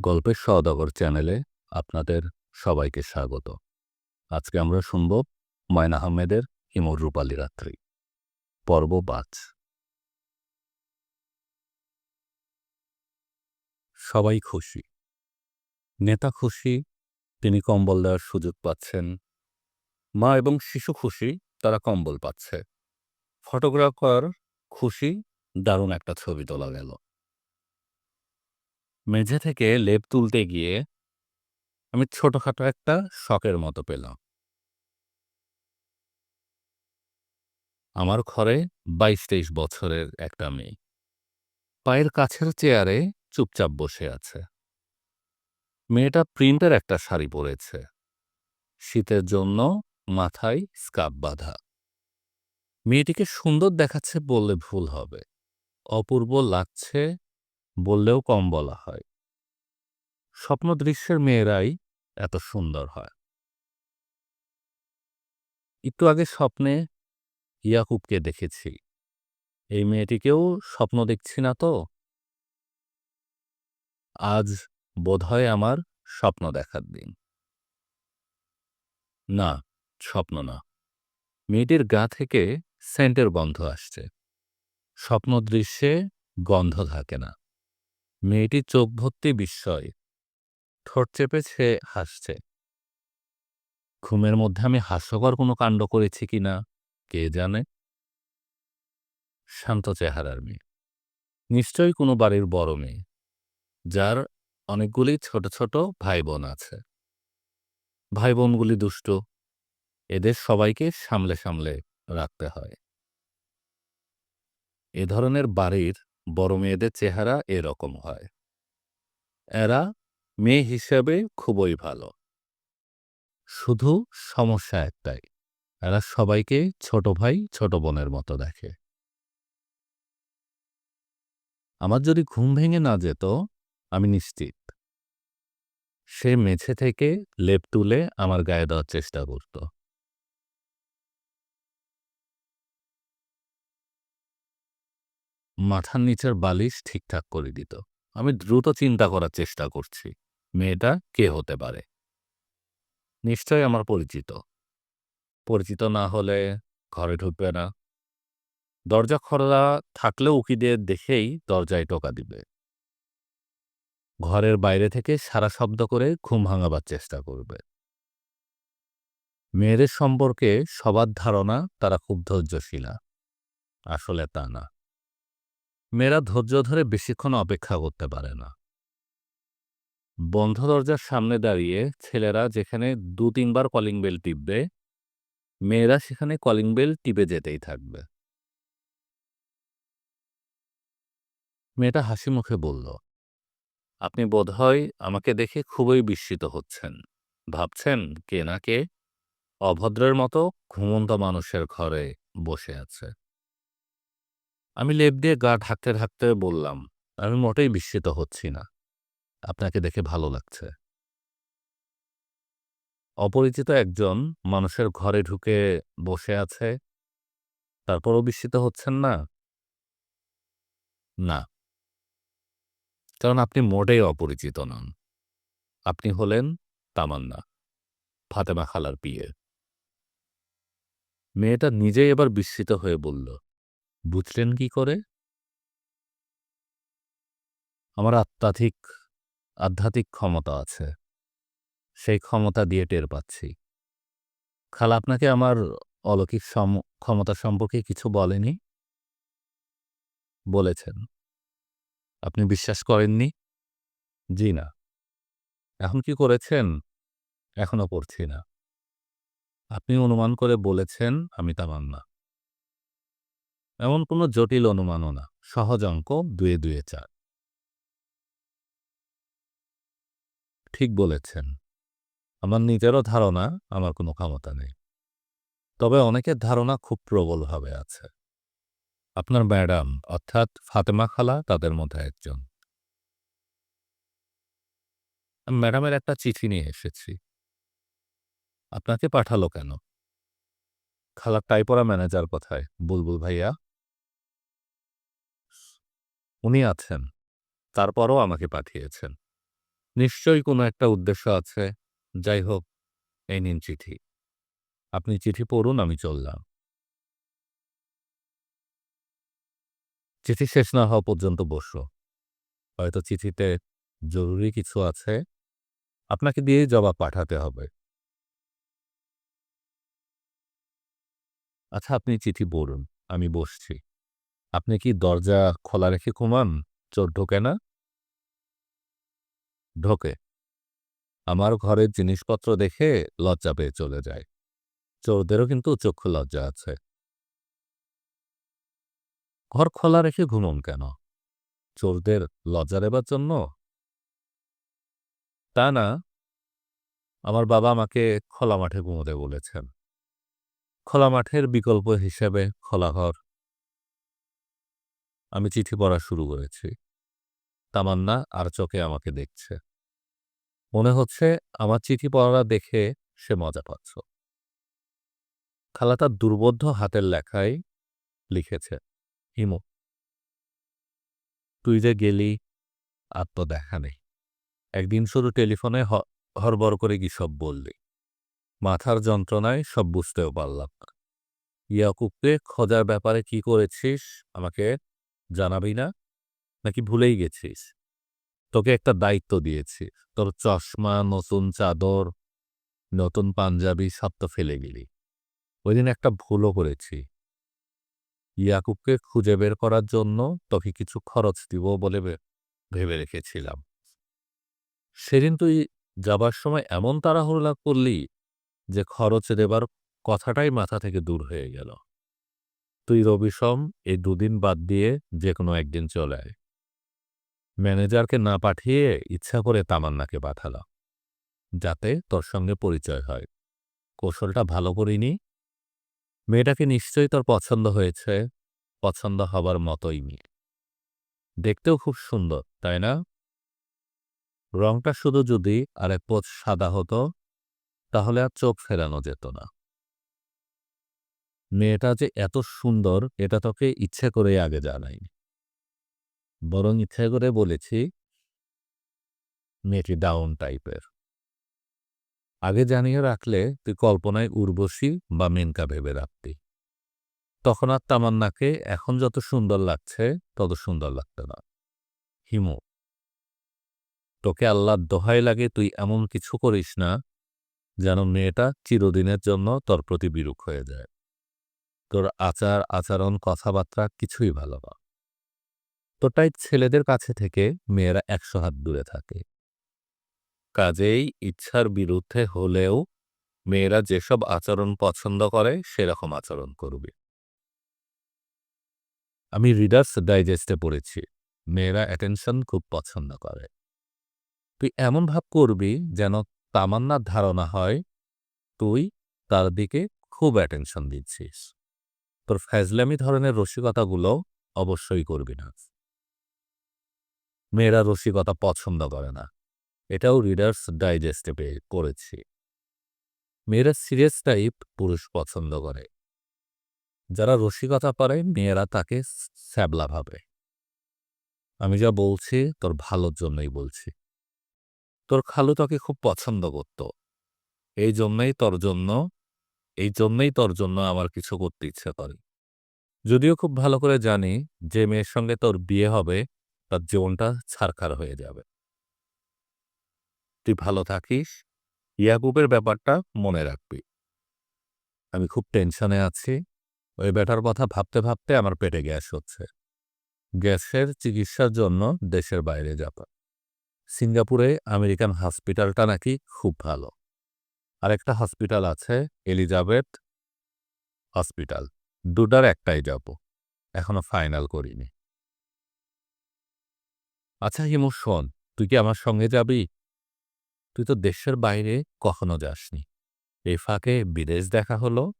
গল্পের সওদাগর চ্যানেলে আপনাদের সবাইকে স্বাগত। আজকে আমরা শুনব ময়না আহমেদের হিমুর রূপালী রাত্রি। পর্ব পাঁচ। সবাই খুশি। নেতা খুশি, তিনি কম্বল দেওয়ার সুযোগ পাচ্ছেন। মা এবং শিশু খুশি, তারা কম্বল পাচ্ছে। ফটোগ্রাফার খুশি, দারুণ একটা ছবি তোলা গেল। মেঝে থেকে লেপ তুলতে গিয়ে আমি ছোটখাটো একটা শখের মতো পেলাম। আমার ঘরে বাইশ তেইশ বছরের একটা মেয়ে। পায়ের কাছের চেয়ারে চুপচাপ বসে আছে। মেয়েটা প্রিন্টের একটা শাড়ি পরেছে। শীতের জন্য মাথায় স্কার্ফ বাঁধা। মেয়েটিকে সুন্দর দেখাচ্ছে বললে ভুল হবে। অপূর্ব লাগছে বললেও কম বলা হয়। স্বপ্ন দৃশ্যের মেয়েরাই এত সুন্দর হয়। একটু আগে স্বপ্নে ইয়াকুবকে দেখেছি। এই মেয়েটিকেও স্বপ্ন দেখছি না তো? আজ বোধহয় আমার স্বপ্ন দেখার দিন। না, স্বপ্ন না। মেয়েটির গা থেকে সেন্টের গন্ধ আসছে। স্বপ্ন দৃশ্যে গন্ধ থাকে না। মেয়েটি চোখ ভর্তি বিস্ময়। ঠোঁট চেপেছে হাসছে। ঘুমের মধ্যে আমি হাস্যকর কোনো কাণ্ড করেছি কিনা কে জানে? শান্ত চেহারার মেয়ে। নিশ্চয়ই কোনো বাড়ির বড় মেয়ে, যার অনেকগুলি ছোট ছোট ভাই বোন আছে। ভাই বোনগুলি দুষ্ট, এদের সবাইকে সামলে সামলে রাখতে হয়। এ ধরনের বাড়ির বড় মেয়েদের চেহারা এরকম হয়। এরা মেয়ে হিসেবে খুবই ভালো। শুধু সমস্যা একটাই, এরা সবাইকে ছোট ভাই ছোট বোনের মতো দেখে। আমার যদি ঘুম ভেঙে না যেত, আমি নিশ্চিত। সে মেঝে থেকে লেপ তুলে আমার গায়ে দেওয়ার চেষ্টা করত। মাথার নিচের বালিশ ঠিকঠাক করে দিত। আমি দ্রুত চিন্তা করার চেষ্টা করছি, মেয়েটা কে হতে পারে? নিশ্চয় আমার পরিচিত। পরিচিত না হলে ঘরে ঢুকবে না। দরজা খোলা থাকলেও উকি দিয়ে দেখেই দরজায় টোকা দিবে। ঘরের বাইরে থেকে সারা শব্দ করে ঘুম ভাঙাবার চেষ্টা করবে। মেয়েদের সম্পর্কে সবার ধারণা তারা খুব ধৈর্যশীলা। আসলে তা না। মেয়েরা ধৈর্য ধরে বেশিক্ষণ অপেক্ষা করতে পারে না। বন্ধ দরজার সামনে দাঁড়িয়ে ছেলেরা যেখানে দু তিনবার কলিং বেল টিপবে, মেয়েরা সেখানে কলিং বেল টিপে যেতেই থাকবে। মেয়েটা হাসি মুখে বলল, আপনি বোধহয় আমাকে দেখে খুবই বিস্মিত হচ্ছেন। ভাবছেন কে না কে অভদ্রের মতো ঘুমন্ত মানুষের ঘরে বসে আছে। আমি লেপ দিয়ে গা ঢাকতে ঢাকতে বললাম, আমি মোটেই বিস্মিত হচ্ছি না। আপনাকে দেখে ভালো লাগছে। অপরিচিত একজন মানুষের ঘরে ঢুকে বসে আছে। তারপরও বিস্মিত হচ্ছেন না? না। কারণ আপনি মোটেই অপরিচিত নন। আপনি হলেন তামান্না, ফাতেমা খালার বিয়ে মেয়েটা নিজেই এবার বিস্মিত হয়ে বলল বুঝলেন কি করে? আমার আত্মাধিক আধ্যাত্মিক ক্ষমতা আছে। সেই ক্ষমতা দিয়ে টের পাচ্ছি। খালা আপনাকে আমার অলৌকিক ক্ষমতা সম্পর্কে কিছু বলেনি? বলেছেন। আপনি বিশ্বাস করেননি? জি না। এখন কি করেছেন? এখনও পড়ছি না। আপনি অনুমান করে বলেছেন, আমি তামান্না এমন কোনো জটিল অনুমানও না। সহজ অঙ্ক দুয়ে দুয়ে চার। ঠিক বলেছেন। আমার নিজেরও ধারণা, আমার কোনো ক্ষমতা নেই। তবে অনেকের ধারণা খুব প্রবলভাবে আছে। আপনার ম্যাডাম, অর্থাৎ ফাতেমা খালা, তাদের মধ্যে একজন। ম্যাডামের একটা চিঠি নিয়ে এসেছি। আপনাকে পাঠালো কেন? খালার টাইপরা ম্যানেজার কথায়? বুলবুল ভাইয়া? উনি আছেন, তারপরও আমাকে পাঠিয়েছেন। নিশ্চয়ই কোনো একটা উদ্দেশ্য আছে। যাই হোক, এই নিন চিঠি। আপনি চিঠি পড়ুন, আমি চললাম। চিঠি শেষ না হওয়া পর্যন্ত বসো। হয়তো চিঠিতে জরুরি কিছু আছে। আপনাকে দিয়ে জবাব পাঠাতে হবে। আচ্ছা আপনি চিঠি পড়ুন, আমি বসছি। আপনি কি দরজা খোলা রেখে ঘুমান? চোর ঢোকে না? ঢোকে। আমার ঘরের জিনিসপত্র দেখে লজ্জা পেয়ে চলে যায়। চোরদেরও কিন্তু চক্ষু লজ্জা আছে। ঘর খোলা রেখে ঘুমন কেন? চোরদের লজ্জা দেবার জন্য? তা না। আমার বাবা আমাকে খোলা মাঠে ঘুমোতে বলেছেন। খোলা মাঠের বিকল্প হিসেবে খোলা ঘর আমি চিঠি পড়া শুরু করেছি। তামান্না আর চোখে আমাকে দেখছে। মনে হচ্ছে আমার চিঠি পড়া দেখে সে মজা পাচ্ছ। খালাটা দুর্বোধ্য হাতের লেখায় লিখেছে, হিমু, তুই যে গেলি, আর তো দেখা নেই। একদিন শুধু টেলিফোনে হরবর করে কি সব বললি? মাথার যন্ত্রণায় সব বুঝতেও পারলাম না। ইয়াকুবকে খোঁজার ব্যাপারে কি করেছিস আমাকে জানাবি না? নাকি ভুলেই গেছিস? তোকে একটা দায়িত্ব দিয়েছি। তোর চশমা, নতুন চাদর, নতুন পাঞ্জাবি সব তো ফেলে গেলি। ওই দিন একটা ভুলও করেছি। ইয়াকুবকে খুঁজে বের করার জন্য তোকে কিছু খরচ দিব বলে ভেবে রেখেছিলাম। সেদিন তুই যাবার সময় এমন তাড়াহুড়া করলি যে খরচ দেবার কথাটাই মাথা থেকে দূর হয়ে গেল। তুই রবিসম এই দুদিন বাদ দিয়ে যে কোনো একদিন চলে আয়। ম্যানেজারকে না পাঠিয়ে ইচ্ছা করে তামান্নাকে পাঠালাম যাতে তোর সঙ্গে পরিচয় হয়। কৌশলটা ভালো করিনি মেয়েটাকে নিশ্চয়ই তোর পছন্দ হয়েছে, পছন্দ হবার মতোই মেয়ে দেখতেও খুব সুন্দর, তাই না? রংটা শুধু যদি আরেক পোচ সাদা হতো, তাহলে আর চোখ ফেরানো যেত না। মেয়েটা যে এত সুন্দর, এটা তোকে ইচ্ছে করে আগে জানাইনি বরং ইচ্ছে করে বলেছি, মেয়েটি ডাউন টাইপের আগে জানিয়ে রাখলে তুই কল্পনায় উর্বশী বা মেনকা ভেবে রাখতি। তখন আর তামান্নাকে এখন যত সুন্দর লাগছে, তত সুন্দর লাগতো না। হিমু, তোকে আল্লাহর দোহাই লাগে তুই এমন কিছু করিস না, যেন মেয়েটা চিরদিনের জন্য তোর প্রতি বিরূপ হয়ে যায়। তোর আচার, আচরণ, কথাবার্তা কিছুই ভালো না। তোটাই ছেলেদের কাছে থেকে মেয়েরা একশো হাত দূরে থাকে। কাজেই ইচ্ছার বিরুদ্ধে হলেও মেয়েরা যেসব আচরণ পছন্দ করে, সেরকম আচরণ করবে। আমি রিডার্স ডাইজেস্টে পড়েছি, মেয়েরা অ্যাটেনশন খুব পছন্দ করে। তুই এমন ভাব করবি যেন তামান্নার ধারণা হয়, তুই তার দিকে খুব অ্যাটেনশন দিচ্ছিস। তোর ফ্যাজলামি ধরনের রসিকতাগুলো অবশ্যই করবি না। মেয়েরা রসিকতা পছন্দ করে না। এটাও রিডার্স ডাইজেস্টে পেয়ে করেছি। মেয়েরা সিরিয়াস টাইপ পুরুষ পছন্দ করে। যারা রসিকতা পারে মেয়েরা তাকে স্যাবলা ভাবে। আমি যা বলছি, তোর ভালোর জন্যই বলছি। তোর খালু তাকে খুব পছন্দ করত। এই জন্যই তোর জন্য এই জন্যই তোর জন্য আমার কিছু করতে ইচ্ছে করে। যদিও খুব ভালো করে জানি যে মেয়ের সঙ্গে তোর বিয়ে হবে, তার জীবনটা ছারখার হয়ে যাবে। তুই ভালো থাকিস, ইয়াকুবের ব্যাপারটা মনে রাখবি। আমি খুব টেনশনে আছি, ওই ব্যাটার কথা ভাবতে ভাবতে আমার পেটে গ্যাস হচ্ছে। গ্যাসের চিকিৎসার জন্য দেশের বাইরে যাব সিঙ্গাপুরে আমেরিকান হসপিটালটা নাকি খুব ভালো। আরেকটা হসপিটাল আছে, এলিজাবেথ হসপিটাল। দুটার একটাই যাব। এখনও ফাইনাল করিনি। আচ্ছা হিমু, শোন, তুই কি আমার সঙ্গে যাবি? তুই তো দেশের বাইরে কখনো যাসনি। এই ফাঁকে বিদেশ দেখা হলো।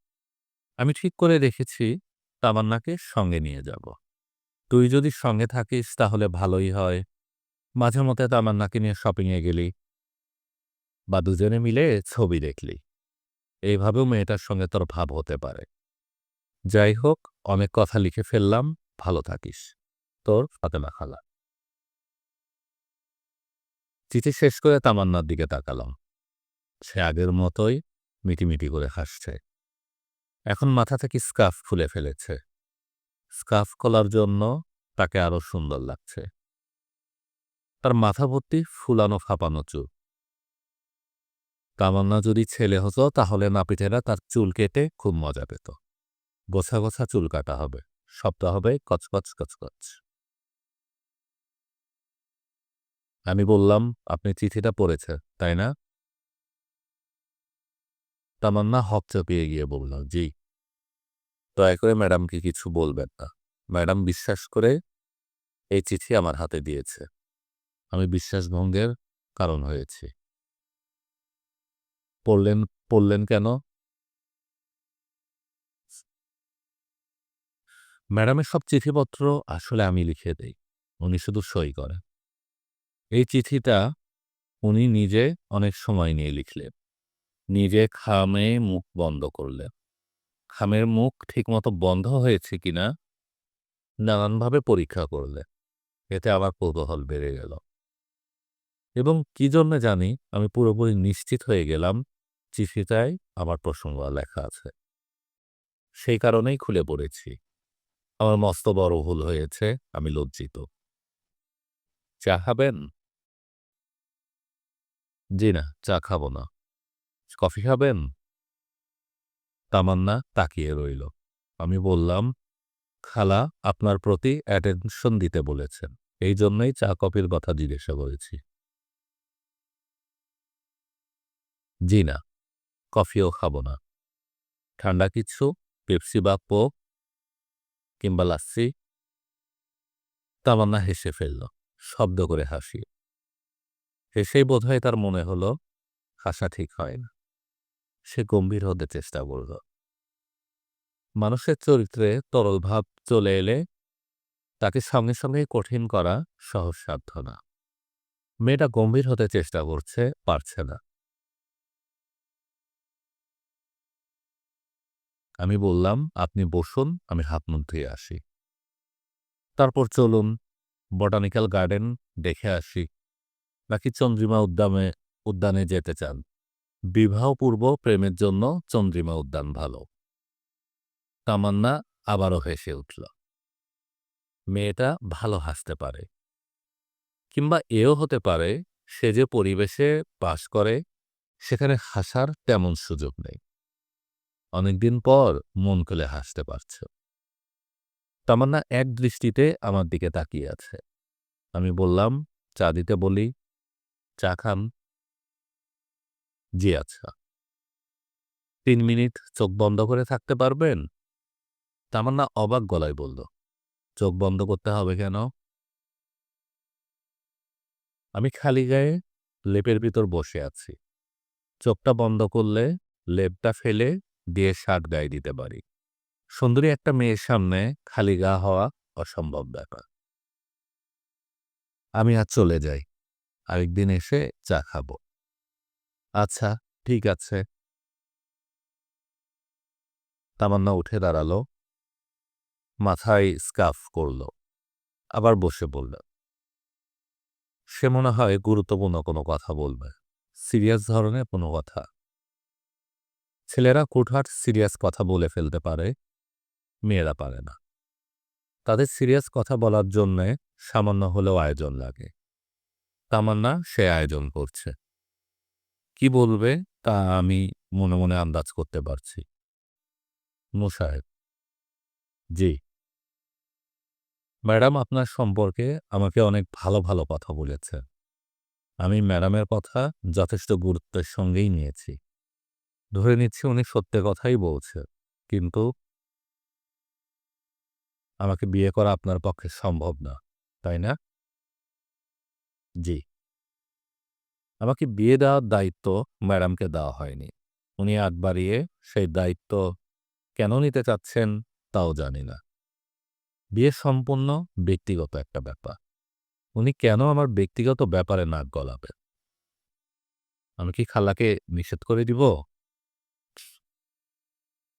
আমি ঠিক করে রেখেছি, তামান্নাকে সঙ্গে নিয়ে যাব। তুই যদি সঙ্গে থাকিস তাহলে ভালোই হয়। মাঝে মধ্যে তামান্নাকে নিয়ে শপিংয়ে গেলি। বা দুজনে মিলে ছবি দেখলি। এইভাবেও মেয়েটার সঙ্গে তোর ভাব হতে পারে। যাই হোক, অনেক কথা লিখে ফেললাম। ভালো থাকিস। তোর ফাতেমা খালা। চিঠি শেষ করে তামান্নার দিকে তাকালাম। সে আগের মতোই মিটিমিটি করে হাসছে। এখন মাথা থেকে স্কার্ফ খুলে ফেলেছে। স্কার্ফ খোলার জন্য তাকে আরও সুন্দর লাগছে। তার মাথা ভর্তি ফুলানো ফাঁপানো চুল। তামান্না যদি ছেলে হতো, তাহলে নাপিতেরা তার চুল কেটে খুব মজা পেত। গোছা গোছা চুল কাটা হবে। শব্দ হবে কচকচ কচকচ। আমি বললাম, আপনি চিঠিটা পড়েছে, তাই না? তামান্না হক চাপিয়ে গিয়ে বলল, জি। দয়া করে ম্যাডামকে কিছু বলবেন না। ম্যাডাম বিশ্বাস করে এই চিঠি আমার হাতে দিয়েছে। আমি বিশ্বাসভঙ্গের কারণ হয়েছি। পড়লেন পড়লেন কেন? ম্যাডামের সব চিঠিপত্র আসলে আমি লিখে দেই, উনি শুধু সই করেন। এই চিঠিটা উনি নিজে অনেক সময় নিয়ে লিখলেন। নিজে খামে মুখ বন্ধ করলেন। খামের মুখ ঠিকমতো বন্ধ হয়েছে কিনা নানানভাবে পরীক্ষা করলেন। এতে আমার কৌতূহল বেড়ে গেল। এবং কি জন্য জানি আমি পুরোপুরি নিশ্চিত হয়ে গেলাম চিঠিটায় আমার প্রসঙ্গ লেখা আছে। সেই কারণেই খুলে পড়েছি। আমার মস্ত বড় ভুল হয়েছে, আমি লজ্জিত। চা খাবেন? জি না, চা খাব না। কফি খাবেন? তামান্না তাকিয়ে রইল। আমি বললাম, খালা, আপনার প্রতি অ্যাটেনশন দিতে বলেছেন। এই জন্যই চা, কফির কথা জিজ্ঞাসা করেছি। জি না। কফিও খাব না। ঠান্ডা কিছু, পেপসি বা কোক কিংবা লাচ্ছি। তামান্না হেসে ফেলল, শব্দ করে হাসি। হেসেই বোধহয় তার মনে হলো, হাসা ঠিক হয় না। সে গম্ভীর হতে চেষ্টা করল। মানুষের চরিত্রে তরল ভাব চলে এলে তাকে সঙ্গে সঙ্গে কঠিন করা সহজসাধ্য না। মেয়েটা গম্ভীর হতে চেষ্টা করছে, পারছে না। আমি বললাম, আপনি বসুন, আমি হাত মুখ ধুয়ে আসি। তারপর চলুন বটানিক্যাল গার্ডেন দেখে আসি, নাকি চন্দ্রিমা উদ্যানে উদ্যানে যেতে চান। বিবাহপূর্ব প্রেমের জন্য চন্দ্রিমা উদ্যান ভালো। তামান্না আবারও হেসে উঠল, মেয়েটা ভালো হাসতে পারে, কিংবা এও হতে পারে, সে যে পরিবেশে বাস করে, সেখানে হাসার তেমন সুযোগ নেই। অনেকদিন পর মন খুলে হাসতে পারছে। তামান্না এক দৃষ্টিতে আমার দিকে তাকিয়ে আছে। আমি বললাম, চা দিতে বলি, চা খান? জি আচ্ছা। তিন মিনিট চোখ বন্ধ করে থাকতে পারবেন? তামান্না অবাক গলায় বলল, চোখ বন্ধ করতে হবে কেন? আমি খালি গায়ে লেপের ভিতর বসে আছি। চোখটা বন্ধ করলে লেপটা ফেলে দিয়ে শার্ট গায়ে দিতে পারি। সুন্দরী একটা মেয়ের সামনে খালি গা হওয়া অসম্ভব ব্যাপার। আমি আজ চলে যাই, আরেকদিন এসে চা খাব। আচ্ছা ঠিক আছে। তামান্না উঠে দাঁড়াল, মাথায় স্কাফ করল, আবার বসে বলল সে মনে হয় গুরুত্বপূর্ণ কোনো কথা বলবে, সিরিয়াস ধরনের কোনো কথা। ছেলেরা কুটহাট সিরিয়াস কথা বলে ফেলতে পারে, মেয়েরা পারে না। তাদের সিরিয়াস কথা বলার জন্যে সামান্য হলেও আয়োজন লাগে। তামান্না সে আয়োজন করছে। কি বলবে তা আমি মনে মনে আন্দাজ করতে পারছি। মুসাহেব জি। ম্যাডাম আপনার সম্পর্কে আমাকে অনেক ভালো ভালো কথা বলেছে আমি ম্যাডামের কথা যথেষ্ট গুরুত্বের সঙ্গেই নিয়েছি। ধরে নিচ্ছি উনি সত্য কথাই বলছে। কিন্তু আমাকে বিয়ে করা আপনার পক্ষে সম্ভব না, তাই না? জি। আমাকে বিয়ে দেওয়ার দায়িত্ব ম্যাডামকে দেওয়া হয়নি। উনি আট বাড়িয়ে সেই দায়িত্ব কেন নিতে চাচ্ছেন তাও জানি না। বিয়ে সম্পূর্ণ ব্যক্তিগত একটা ব্যাপার। উনি কেন আমার ব্যক্তিগত ব্যাপারে নাক গলাবে আমি কি খালাকে নিষেধ করে দিব?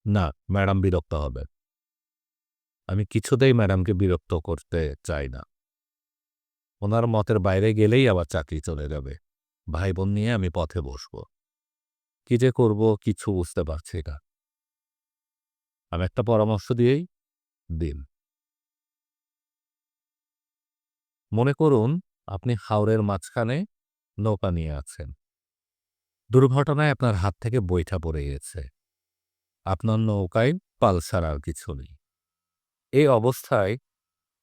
না, ম্যাডাম বিরক্ত হবে। আমি কিছুতেই ম্যাডামকে বিরক্ত করতে চাই না। ওনার মতের বাইরে গেলেই আবার চাকরি চলে যাবে। ভাই বোন নিয়ে আমি পথে বসব। কি যে করব কিছু বুঝতে পারছি না। আমি একটা পরামর্শ দিয়েই দিন। মনে করুন, আপনি হাওরের মাঝখানে নৌকা নিয়ে আছেন। দুর্ঘটনায় আপনার হাত থেকে বৈঠা পড়ে গেছে। আপনার নৌকায় পালসার আর কিছু নেই। এই অবস্থায়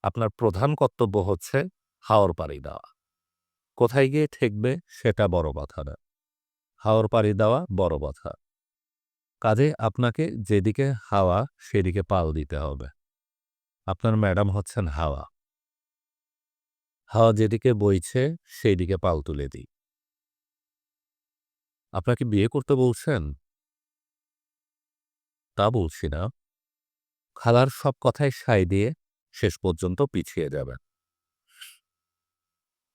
আপনার প্রধান কর্তব্য হচ্ছে হাওর পাড়ি দেওয়া। কোথায় গিয়ে ঠেকবে সেটা বড় কথা না। হাওর পাড়ি দেওয়া বড় কথা কাজে আপনাকে যেদিকে হাওয়া সেদিকে পাল দিতে হবে। আপনার ম্যাডাম হচ্ছেন হাওয়া। হাওয়া যেদিকে বইছে সেই দিকে পাল তুলে দিই। আপনাকে বিয়ে করতে বলছেন? তা বলছি না। খালার সব কথায় সাই দিয়ে শেষ পর্যন্ত পিছিয়ে যাবেন।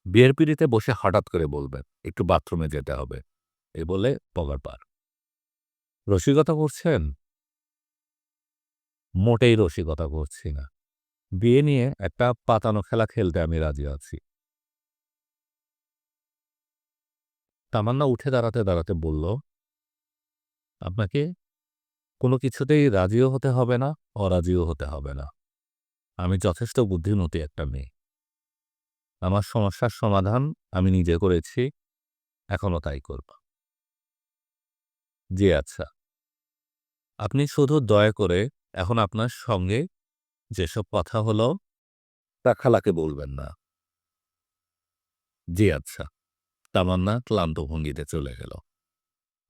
বিয়ের পিড়িতে বসে হঠাৎ করে বলবেন, একটু বাথরুমে যেতে হবে। এ বলে পগার পার। রসিকতা করছেন? মোটেই রসিকতা করছি না। বিয়ে নিয়ে একটা পাতানো খেলা খেলতে আমি রাজি আছি। তামান্না উঠে দাঁড়াতে দাঁড়াতে বলল, আপনাকে কিছুতেই রাজিও হতে হবে না, অরাজিও হতে হবে না। আমি যথেষ্ট বুদ্ধিমতী একটা মেয়ে। আমার সমস্যার সমাধান আমি নিজে করেছি এখনও তাই করব। জি আচ্ছা। আপনি শুধু দয়া করে এখন আপনার সঙ্গে যেসব কথা হলো, তা খালাকে বলবেন না। জি আচ্ছা। তামান্না ক্লান্ত ভঙ্গিতে চলে গেল।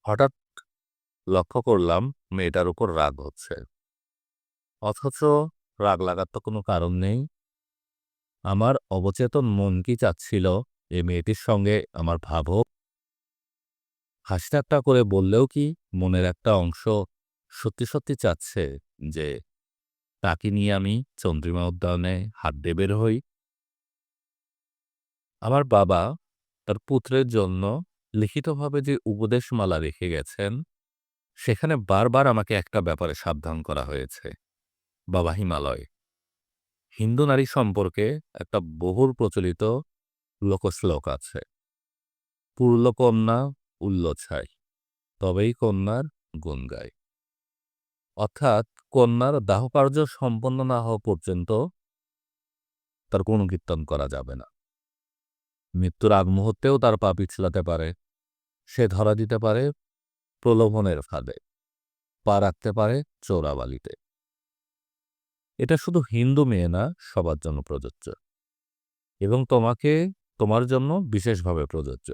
হঠাৎ লক্ষ্য করলাম মেয়েটার উপর রাগ হচ্ছে। অথচ রাগ লাগার তো কোনো কারণ নেই। আমার অবচেতন মন কি চাচ্ছিল এই মেয়েটির সঙ্গে আমার ভাব? হোক হাসিঠাট্টা করে বললেও কি মনের একটা অংশ সত্যি সত্যি চাচ্ছে যে তাকে নিয়ে আমি চন্দ্রিমা উদ্যানে হাত দিয়ে বের হই। আমার বাবা তার পুত্রের জন্য লিখিতভাবে যে উপদেশমালা রেখে গেছেন সেখানে বারবার আমাকে একটা ব্যাপারে সাবধান করা হয়েছে। বাবা হিমালয়। হিন্দু নারী সম্পর্কে একটা বহুল প্রচলিত লোকশ্লোক আছে। পূর্লকন্যা উল্লছাই, তবেই কন্যার গুণ গায় অর্থাৎ কন্যার দাহকার্য সম্পন্ন না হওয়া পর্যন্ত তার কোনো কীর্তন করা যাবে না। মৃত্যুর আগ মুহূর্তেও তার পা পিছলাতে পারে, সে ধরা দিতে পারে প্রলোভনের ফাঁদে, পা রাখতে পারে চোরাবালিতে। এটা শুধু হিন্দু মেয়ে না, সবার জন্য প্রযোজ্য। এবং তোমাকে, তোমার জন্য বিশেষভাবে প্রযোজ্য।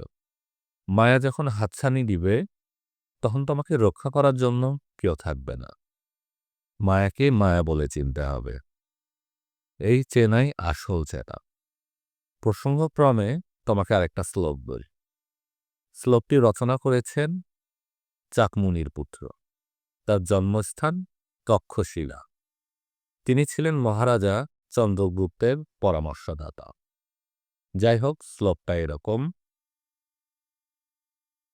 মায়া যখন হাতছানি দিবে, তখন তোমাকে রক্ষা করার জন্য কেউ থাকবে না। মায়াকে মায়া বলে চিনতে হবে। এই চেনাই আসল চেনা। প্রসঙ্গক্রমে তোমাকে আরেকটা শ্লোক বলি। শ্লোকটি রচনা করেছেন চাকমুনির পুত্র। তার জন্মস্থান তক্ষশিলা তিনি ছিলেন মহারাজা চন্দ্রগুপ্তের পরামর্শদাতা। যাই হোক শ্লোকটা এরকম।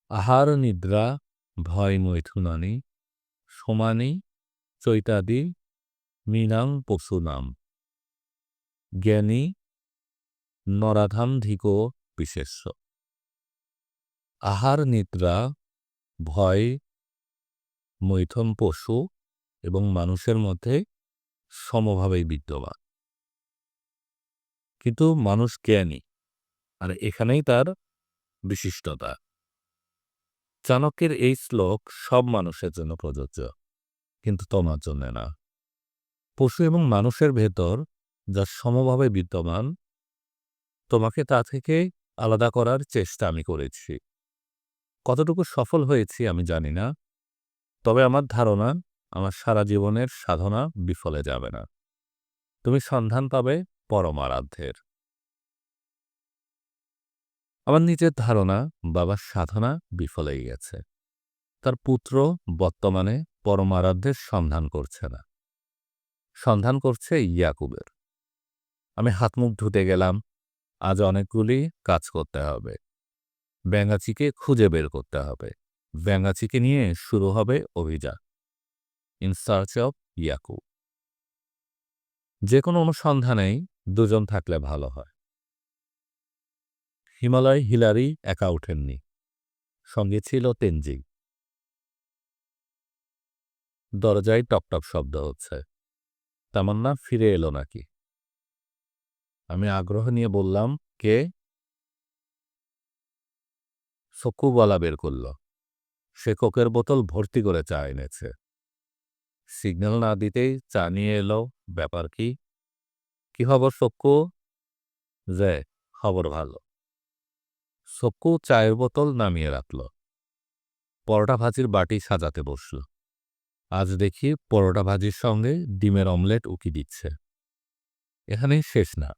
আহার, নিদ্রা, ভয়, মৈথুনানি, সমানি, চৈতাদি, মীনাং, পশুনাম। জ্ঞানী, নরাধামধিকো বিশেষ্য। আহার, নিদ্রা ভয় মৈথম পশু এবং মানুষের মধ্যে সমভাবেই বিদ্যমান। কিন্তু মানুষ জ্ঞানী আর এখানেই তার বিশিষ্টতা। চাণক্যের এই শ্লোক সব মানুষের জন্য প্রযোজ্য, কিন্তু তোমার জন্য না। পশু এবং মানুষের ভেতর যা সমভাবে বিদ্যমান, তোমাকে তা থেকে আলাদা করার চেষ্টা আমি করেছি। কতটুকু সফল হয়েছি আমি জানি না। তবে আমার ধারণা, আমার সারা জীবনের সাধনা বিফলে যাবে না। তুমি সন্ধান পাবে পরমারাধ্যের আমার নিজের ধারণা বাবার সাধনা বিফলেই গেছে। তার পুত্র বর্তমানে পরমারাধ্যের সন্ধান করছে না। সন্ধান করছে ইয়াকুবের। আমি হাতমুখ ধুতে গেলাম, আজ অনেকগুলি কাজ করতে হবে। ব্যাঙাচিকে খুঁজে বের করতে হবে। ব্যাঙাচিকে নিয়ে শুরু হবে অভিযান। ইন সার্চ অব ইয়াকুব যে কোনো অনুসন্ধানেই দুজন থাকলে ভালো হয়। হিমালয় হিলারি একা ওঠেননি। সঙ্গে ছিল তেনজিং। দরজায় টকটক শব্দ হচ্ছে। তামান্না ফিরে এলো নাকি। আমি আগ্রহ নিয়ে বললাম, কে? সক্কু বলা বের করল। সে কোকের বোতল ভর্তি করে চা এনেছে। সিগন্যাল না দিতেই চা নিয়ে এলো। ব্যাপার কি? কি খবর সক্কু যে, খবর ভালো। সক্কু চায়ের বোতল নামিয়ে রাখল। পরোটা ভাজির বাটি সাজাতে বসল। আজ দেখি পরোটা ভাজির সঙ্গে ডিমের অমলেট উকি দিচ্ছে। এখানেই শেষ না।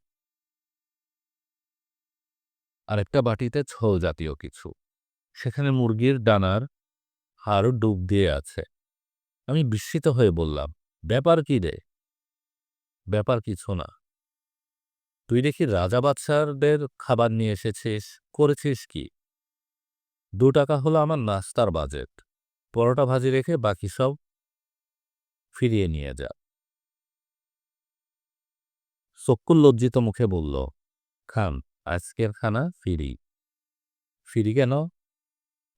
আরেকটা বাটিতে ঝোল জাতীয় কিছু। সেখানে মুরগির ডানার হাড় ডুব দিয়ে আছে। আমি বিস্মিত হয়ে বললাম, ব্যাপার কি রে? ব্যাপার কিছু না। তুই দেখি রাজা বাদশারদের খাবার নিয়ে এসেছিস, করেছিস কি? দু টাকা হলো আমার নাস্তার বাজেট। পরোটা ভাজি রেখে বাকি সব ফিরিয়ে নিয়ে যা। সক্কুল লজ্জিত মুখে বলল, খান, আজকের খানা ফিরি। ফিরি কেন?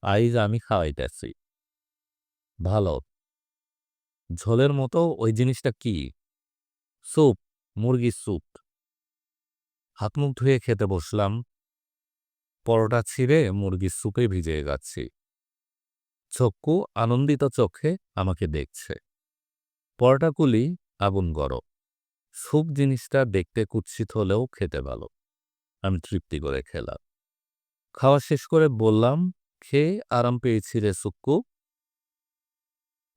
আইজ আমি খাওয়াইতেছি। ভালো। ঝোলের মতো ওই জিনিসটা কি? স্যুপ, মুরগির স্যুপ। হাত মুখ ধুয়ে খেতে বসলাম। পরোটা ছিঁড়ে মুরগির স্যুপে ভিজিয়ে যাচ্ছি। চক্ষু আনন্দিত চোখে আমাকে দেখছে। পরোটাগুলি আগুন গরম। স্যুপ জিনিসটা দেখতে কুৎসিত হলেও খেতে ভালো। আমি তৃপ্তি করে খেলাম। খাওয়া শেষ করে বললাম খেয়ে আরাম পেয়েছি রে সুক্কু।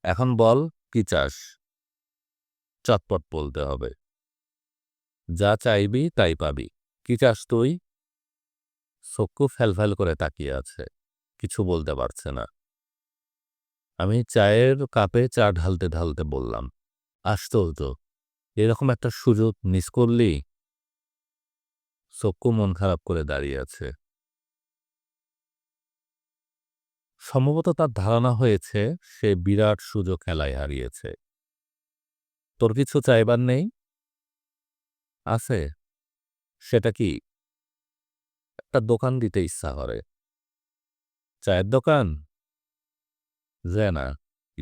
এখন বল, কি চাস? চটপট বলতে হবে। যা চাইবি তাই পাবি। কি চাস তুই? সক্কু ফ্যালফ্যাল করে তাকিয়ে আছে। কিছু বলতে পারছে না। আমি চায়ের কাপে চা ঢালতে ঢালতে বললাম আশ্চর্য এরকম একটা সুযোগ মিস করলি? সক্কু মন খারাপ করে দাঁড়িয়ে আছে। সম্ভবত তার ধারণা হয়েছে সে বিরাট সুযোগ খেলায় হারিয়েছে। তোর কিছু চাইবার নেই? আছে। সেটা কি? একটা দোকান দিতে ইচ্ছা করে। চায়ের দোকান? যে না,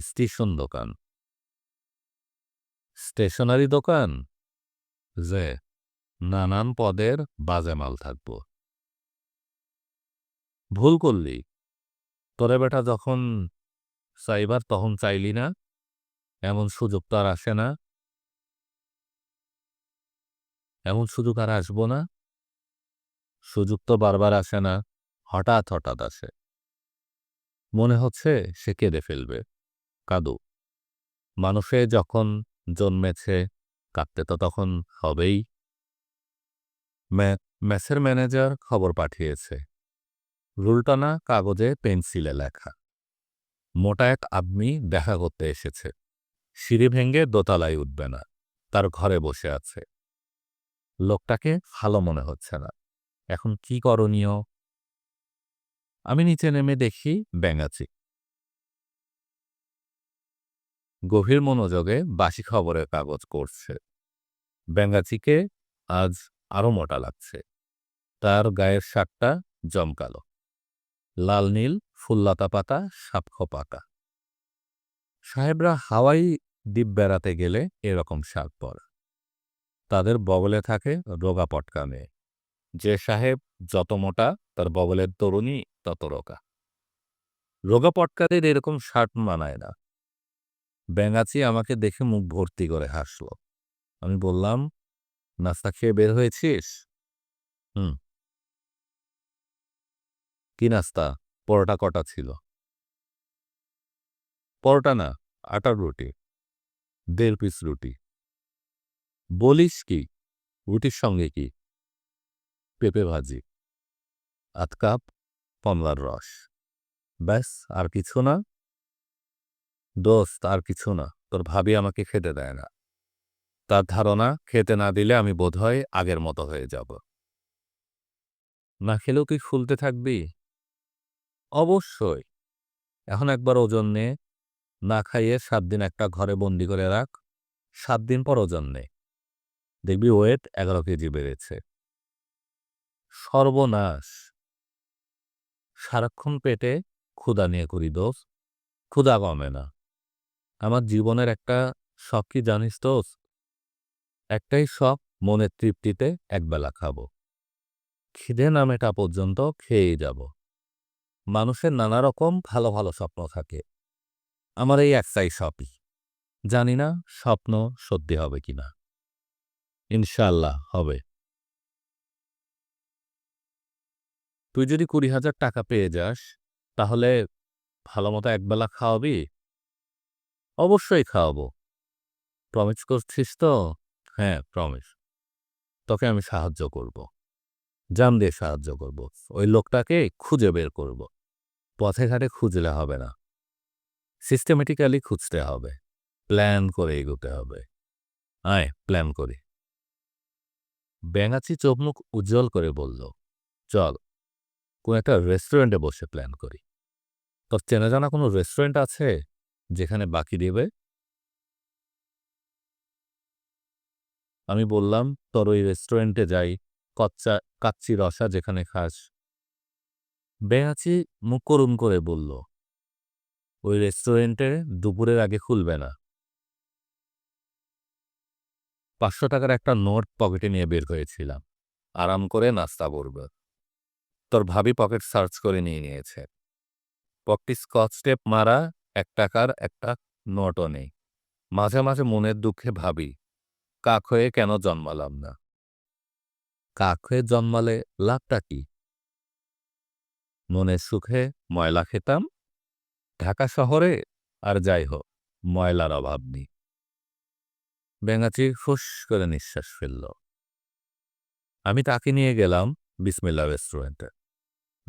স্টেশন দোকান। স্টেশনারি দোকান? যে, নানান পদের বাজে মাল থাকব। ভুল করলি। তোরে বেটা যখন চাইবার তখন চাইলি না, এমন সুযোগ তো আর আসে না। এমন সুযোগ আর আসব না। সুযোগ তো বারবার আসে না, হঠাৎ হঠাৎ আসে। মনে হচ্ছে সে কেঁদে ফেলবে কাদু মানুষে যখন জন্মেছে, কাঁদতে তো তখন হবেই। ম্যাসের ম্যানেজার খবর পাঠিয়েছে। রুলটানা কাগজে পেন্সিলে লেখা। মোটা এক আদমি দেখা করতে এসেছে। সিঁড়ি ভেঙে দোতলায় উঠবে না। তার ঘরে বসে আছে। লোকটাকে ভালো মনে হচ্ছে না। এখন কি করণীয়? আমি নিচে নেমে দেখি ব্যাঙাচি। গভীর মনোযোগে বাসি খবরের কাগজ করছে। ব্যাঙ্গাচিকে আজ আরও মোটা লাগছে। তার গায়ের শাকটা জমকালো। লাল নীল, ফুল্লতা পাতা, সাপখ পাতা। সাহেবরা হাওয়াই দ্বীপ বেড়াতে গেলে এরকম শাক পর। তাদের বগলে থাকে রোগা পটকা মেয়ে। যে সাহেব যত মোটা, তার বগলের তরুণী তত রোগা। রোগা পটকাদের এরকম শার্ট মানায় না। ব্যাঙাচি আমাকে দেখে মুখ ভর্তি করে হাসল। আমি বললাম, নাস্তা খেয়ে বের হয়েছিস? হুম। কি নাস্তা? পরোটা কটা ছিল? পরোটা না, আটার রুটি। দেড় পিস রুটি। বলিস কি? রুটির সঙ্গে কি? পেঁপে ভাজি। আধ কাপ কমলার রস। ব্যাস, আর কিছু না? দোস্ত, আর কিছু না। তোর ভাবি আমাকে খেতে দেয় না। তার ধারণা, খেতে না দিলে আমি বোধহয় আগের মতো হয়ে যাব। না খেলেও কি ফুলতে থাকবি? অবশ্যই। এখন একবার ওজন নে, না খাইয়ে সাত দিন একটা ঘরে বন্দি করে রাখ, সাত দিন পর ওজন নে। দেখবি ওয়েট এগারো কেজি বেড়েছে। সর্বনাশ। সারাক্ষণ পেটে ক্ষুদা নিয়ে করি দোষ ক্ষুধা কমে না। আমার জীবনের একটা শখ কি জানিস দোষ একটাই শখ, মনের তৃপ্তিতে একবেলা খাব। খিদে না মেটা পর্যন্ত খেয়েই যাব। মানুষের নানা রকম ভালো ভালো স্বপ্ন থাকে। আমার এই একটাই স্বপ্নই জানি না স্বপ্ন সত্যি হবে কিনা। ইনশাল্লাহ হবে। তুই যদি কুড়ি হাজার টাকা পেয়ে যাস, তাহলে ভালো মতো একবেলা খাওয়াবি? অবশ্যই খাওয়াবো। প্রমিস করছিস তো? হ্যাঁ প্রমিস তোকে আমি সাহায্য করব। জান দিয়ে সাহায্য করব। ওই লোকটাকে খুঁজে বের করব। পথে ঘাটে খুঁজলে হবে না। সিস্টেমেটিক্যালি খুঁজতে হবে। প্ল্যান করে এগোতে হবে। আয় প্ল্যান করি। ব্যাঙাচি চোখ মুখ উজ্জ্বল করে বলল, চল, কোন একটা রেস্টুরেন্টে বসে প্ল্যান করি। তোর চেনা জানা কোনো রেস্টুরেন্ট আছে যেখানে বাকি দেবে? আমি বললাম, তোর ওই রেস্টুরেন্টে যাই, কচ্চা, কাচ্চি রসা যেখানে খাস। বেহাচি মুখ করুম করে বলল, ওই রেস্টুরেন্টে দুপুরের আগে খুলবে না। পাঁচশো টাকার একটা নোট পকেটে নিয়ে বের হয়েছিলাম। আরাম করে নাস্তা করবে। তোর ভাবি পকেট সার্চ করে নিয়ে নিয়েছে। পকটি স্কচ টেপ মারা এক টাকার একটা নোটও নেই। মাঝে মাঝে মনের দুঃখে ভাবি, কাক হয়ে কেন জন্মালাম না? কাক হয়ে জন্মালে লাভটা কি? মনের সুখে ময়লা খেতাম? ঢাকা শহরে? আর যাই হোক, ময়লার অভাব নেই। ব্যাঙাচি ফুস করে নিঃশ্বাস ফেলল। আমি তাকে নিয়ে গেলাম বিসমিল্লা রেস্টুরেন্টে।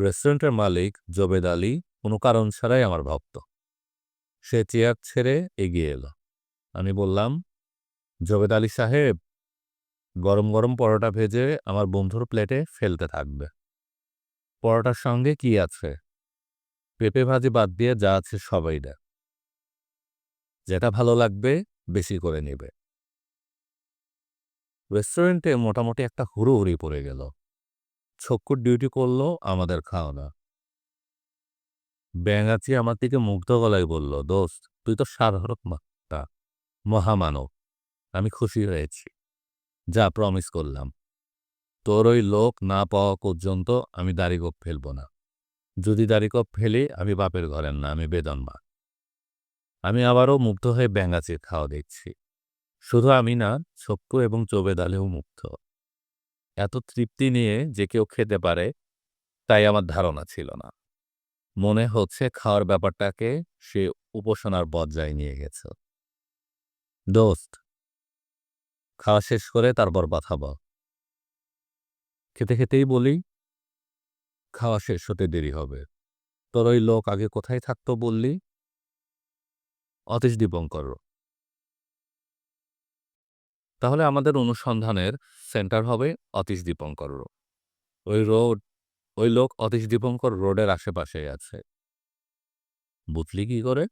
রেস্টুরেন্টের মালিক জবেদ আলী কোনো কারণ ছাড়াই আমার ভক্ত। সে চেয়ার ছেড়ে এগিয়ে এলো। আমি বললাম, জবেদ আলী সাহেব, গরম গরম পরোটা ভেজে আমার বন্ধুর প্লেটে ফেলতে থাকবে। পরোটার সঙ্গে কি আছে? পেঁপে ভাজি বাদ দিয়ে যা আছে সবাই দেয় যেটা ভালো লাগবে, বেশি করে নেবে। রেস্টুরেন্টে মোটামুটি একটা হুড়োহুড়ি পড়ে গেল। ছক্কুর ডিউটি করল আমাদের খাওয়ানা ব্যাঙাচি আমার দিকে মুগ্ধ গলায় বলল, দোস্ত, তুই তো সাধারণ মাত্রা মহামানব। আমি খুশি হয়েছি। যা প্রমিস করলাম। তোর ওই লোক না পাওয়া পর্যন্ত আমি দাড়িগোপ ফেলব না। যদি দাড়িগোপ ফেলি, আমি বাপের ঘরের না, আমি বেদনমা আমি আবারও মুগ্ধ হয়ে ব্যাঙাচির খাওয়া দেখছি। শুধু আমি না ছক্কু এবং চোবেদালেও মুগ্ধ এত তৃপ্তি নিয়ে যে কেউ খেতে পারে, তাই আমার ধারণা ছিল না। মনে হচ্ছে খাওয়ার ব্যাপারটাকে সে উপাসনার পর্যায়ে নিয়ে গেছে। দোস্ত, খাওয়া শেষ করে তারপর কথা বল। খেতে খেতেই বলি, খাওয়া শেষ হতে দেরি হবে। তোর ওই লোক আগে কোথায় থাকতো বললি? অতীশ দীপঙ্কর। তাহলে আমাদের অনুসন্ধানের সেন্টার হবে অতীশ দীপঙ্কর ওই রোড, ওই লোক অতীশ দীপঙ্কর রোডের আশেপাশেই আছে। বুঝলি কি করে?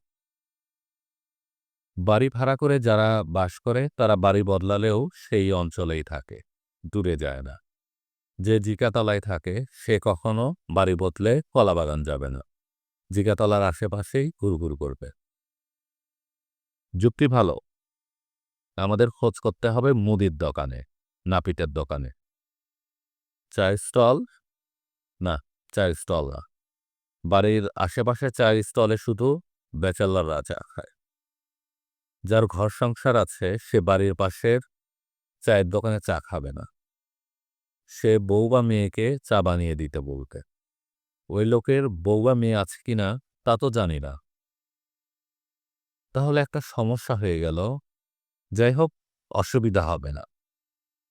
বাড়ি ভাড়া করে যারা বাস করে, তারা বাড়ি বদলালেও সেই অঞ্চলেই থাকে, দূরে যায় না। যে জিকাতলায় থাকে, সে কখনো বাড়ি বদলে কলাবাগান যাবে না। জিকাতলার আশেপাশেই ঘুরঘুর করবে। যুক্তি ভালো। আমাদের খোঁজ করতে হবে মুদির দোকানে, নাপিতের দোকানে। চায়ের স্টল? না, চায়ের স্টল না। বাড়ির আশেপাশে চায়ের স্টলে শুধু ব্যাচেলাররা চা খায়। যার ঘর সংসার আছে, সে বাড়ির পাশের চায়ের দোকানে চা খাবে না। সে বউ বা মেয়েকে চা বানিয়ে দিতে বলতে। ওই লোকের বউ বা মেয়ে আছে কিনা তা তো জানি না। তাহলে একটা সমস্যা হয়ে গেল। যাই হোক, অসুবিধা হবে না।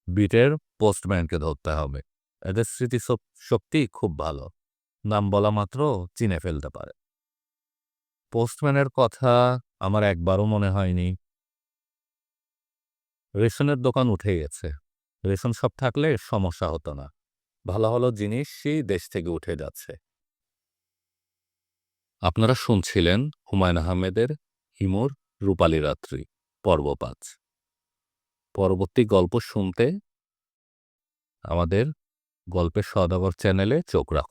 বিটের পোস্টম্যানকে ধরতে হবে। এদের স্মৃতি শক্তি খুব ভালো। নাম বলা মাত্র চিনে ফেলতে পারে। পোস্টম্যানের কথা আমার একবারও মনে হয়নি। রেশনের দোকান উঠে গেছে। রেশন সব থাকলে সমস্যা হতো না। ভালো ভালো জিনিসই দেশ থেকে উঠে যাচ্ছে। আপনারা শুনছিলেন হুমায়ুন আহমেদের হিমুর রূপালী রাত্রি, পর্ব পাঁচ। পরবর্তী গল্প শুনতে আমাদের গল্পের সদাগর চ্যানেলে চোখ রাখুন।